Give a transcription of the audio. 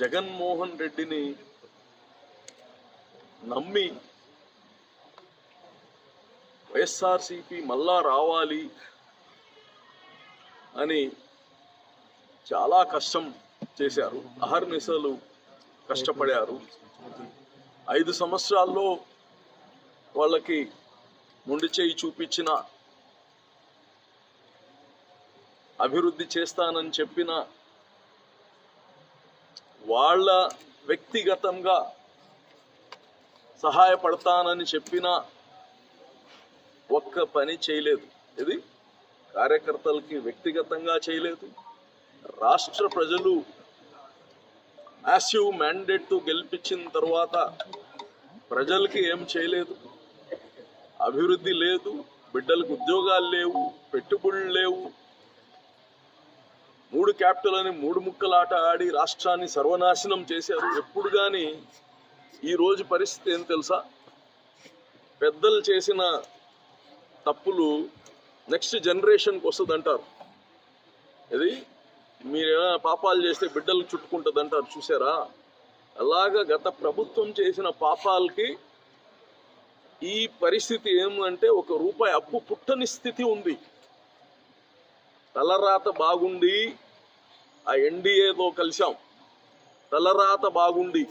జగన్మోహన్ రెడ్డిని నమ్మి వైఎస్ఆర్సిపి మళ్ళా రావాలి అని చాలా కష్టం చేశారు. అహర్నిశలు కష్టపడారు. ఐదు సంవత్సరాల్లో వాళ్ళకి ముండి చేయి చూపించిన అభివృద్ధి చేస్తానని చెప్పిన వాళ్ళ వ్యక్తిగతంగా సహాయపడతానని చెప్పిన ఒక్క పని చేయలేదు. ఇది కార్యకర్తలకి వ్యక్తిగతంగా చేయలేదు. రాష్ట్ర ప్రజలు యాసివ్ మ్యాండేట్తో గెలిపించిన తర్వాత ప్రజలకి ఏం చేయలేదు. అభివృద్ధి లేదు బిడ్డలకు ఉద్యోగాలు లేవు పెట్టుబడులు లేవు. మూడు క్యాపిటల్ అని మూడు ముక్కలాట ఆడి రాష్ట్రాన్ని సర్వనాశనం చేశారు. ఎప్పుడు కానీ ఈరోజు పరిస్థితి ఏం తెలుసా? పెద్దలు చేసిన తప్పులు నెక్స్ట్ జనరేషన్కి వస్తుంది అంటారు ఇది మీరు ఏమైనా పాపాలు చేస్తే బిడ్డలు చుట్టుకుంటుంది అంటారు చూసారా అలాగా గత ప్రభుత్వం చేసిన పాపాలకి ఈ పరిస్థితి ఏమంటే ఒక రూపాయి అప్పు పుట్టని స్థితి ఉంది. తలరాత బాగుండి ఆ ఎన్డీఏతో కలిశాం. తలరాత బాగుండి.